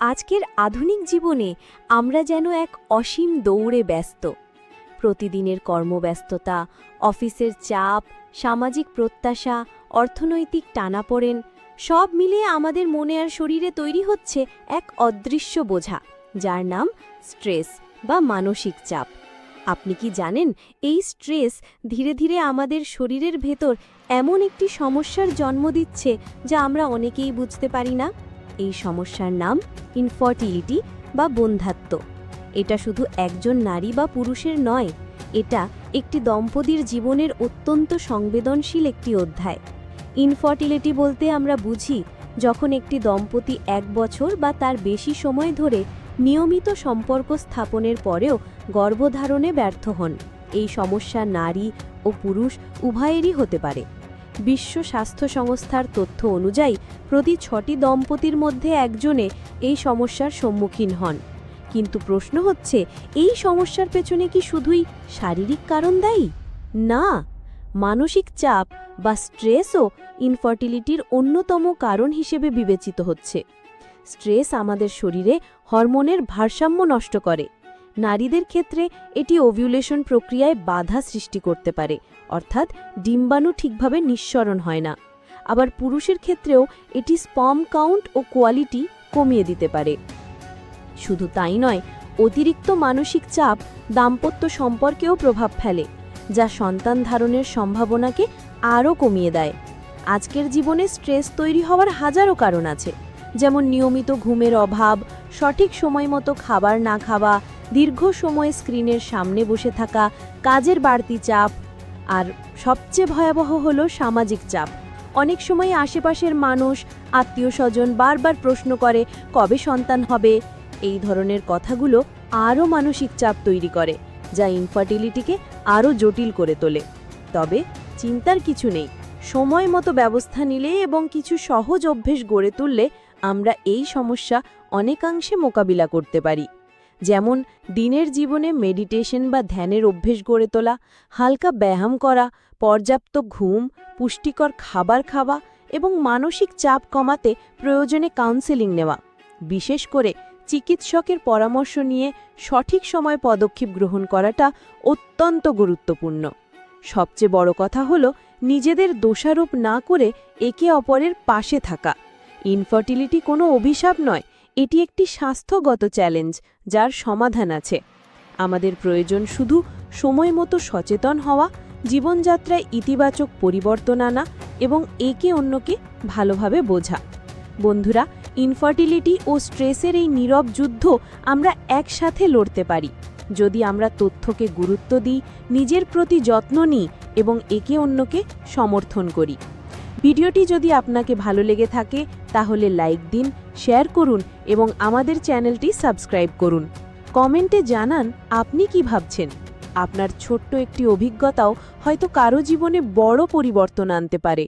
আজকের আধুনিক জীবনে আমরা যেন এক অসীম দৌড়ে ব্যস্ত। প্রতিদিনের কর্মব্যস্ততা, অফিসের চাপ, সামাজিক প্রত্যাশা, অর্থনৈতিক টানাপোড়েন, সব মিলিয়ে আমাদের মনে আর শরীরে তৈরি হচ্ছে এক অদৃশ্য বোঝা, যার নাম স্ট্রেস বা মানসিক চাপ। আপনি কি জানেন, এই স্ট্রেস ধীরে ধীরে আমাদের শরীরের ভেতর এমন একটি সমস্যার জন্ম দিচ্ছে যা আমরা অনেকেই বুঝতে পারি না? এই সমস্যার নাম ইনফার্টিলিটি বা বন্ধাত্ব এটা শুধু একজন নারী বা পুরুষের নয়, এটা একটি দম্পতির জীবনের অত্যন্ত সংবেদনশীল একটি অধ্যায়। ইনফার্টিলিটি বলতে আমরা বুঝি, যখন একটি দম্পতি এক বছর বা তার বেশি সময় ধরে নিয়মিত সম্পর্ক স্থাপনের পরেও গর্ভধারণে ব্যর্থ হন। এই সমস্যা নারী ও পুরুষ উভয়েরই হতে পারে। বিশ্ব স্বাস্থ্য সংস্থার তথ্য অনুযায়ী, প্রতি ছটি দম্পতির মধ্যে একজনে এই সমস্যার সম্মুখীন হন। কিন্তু প্রশ্ন হচ্ছে, এই সমস্যার পেছনে কি শুধুই শারীরিক কারণ দায়ী? না, মানসিক চাপ বা স্ট্রেসও ইনফার্টিলিটির অন্যতম কারণ হিসেবে বিবেচিত হচ্ছে। স্ট্রেস আমাদের শরীরে হরমোনের ভারসাম্য নষ্ট করে। নারীদের ক্ষেত্রে এটি ওভিউলেশন প্রক্রিয়ায় বাধা সৃষ্টি করতে পারে অর্থাৎ ডিম্বাণু ঠিকভাবে নিঃসরণ হয় না। আবার পুরুষের ক্ষেত্রেও এটি স্পম কাউন্ট ও কোয়ালিটি কমিয়ে দিতে পারে। শুধু তাই নয়, অতিরিক্ত মানসিক চাপ দাম্পত্য সম্পর্কেও প্রভাব ফেলে, যা সন্তান ধারণের সম্ভাবনাকে আরও কমিয়ে দেয়। আজকের জীবনে স্ট্রেস তৈরি হওয়ার হাজারো কারণ আছে, যেমন নিয়মিত ঘুমের অভাব, সঠিক সময় মতো খাবার না খাওয়া, দীর্ঘ সময় স্ক্রিনের সামনে বসে থাকা, কাজের বাড়তি চাপ আর সবচেয়ে ভয়াবহ হলো সামাজিক চাপ। অনেক সময় আশেপাশের মানুষ, আত্মীয় স্বজন বারবার প্রশ্ন করে, কবে সন্তান হবে? এই ধরনের কথাগুলো আরও মানসিক চাপ তৈরি করে, যা ইনফার্টিলিটিকে আরও জটিল করে তোলে। তবে চিন্তার কিছু নেই, সময় মতো ব্যবস্থা নিলে এবং কিছু সহজ অভ্যেস গড়ে তুললে আমরা এই সমস্যা অনেকাংশে মোকাবিলা করতে পারি। যেমন দিনের জীবনে মেডিটেশন বা ধ্যানের অভ্যেস গড়ে তোলা, হালকা ব্যায়াম করা, পর্যাপ্ত ঘুম, পুষ্টিকর খাবার খাওয়া এবং মানসিক চাপ কমাতে প্রয়োজনে কাউন্সেলিং নেওয়া। বিশেষ করে চিকিৎসকের পরামর্শ নিয়ে সঠিক সময় পদক্ষেপ গ্রহণ করাটা অত্যন্ত গুরুত্বপূর্ণ। সবচেয়ে বড় কথা হল নিজেদের দোষারোপ না করে একে অপরের পাশে থাকা। ইনফার্টিলিটি কোনো অভিশাপ নয় এটি একটি স্বাস্থ্যগত চ্যালেঞ্জ, যার সমাধান আছে। আমাদের প্রয়োজন শুধু সময় মতো সচেতন হওয়া, জীবনযাত্রায় ইতিবাচক পরিবর্তন আনা এবং একে অন্যকে ভালোভাবে বোঝা। বন্ধুরা ইনফার্টিলিটি ও স্ট্রেসের এই নীরব যুদ্ধ আমরা একসাথে লড়তে পারি। যদি আমরা তথ্যকে গুরুত্ব দিই, নিজের প্রতি যত্ন নিই এবং একে অন্যকে সমর্থন করি। ভিডিওটি যদি আপনাকে ভালো লেগে থাকে তাহলে লাইক দিন, শেয়ার করুন এবং আমাদের চ্যানেলটি সাবস্ক্রাইব করুন। কমেন্টে জানান আপনি কি ভাবছেন। আপনার ছোট্ট একটি অভিজ্ঞতাও হয়তো কারও জীবনে বড় পরিবর্তন আনতে পারে।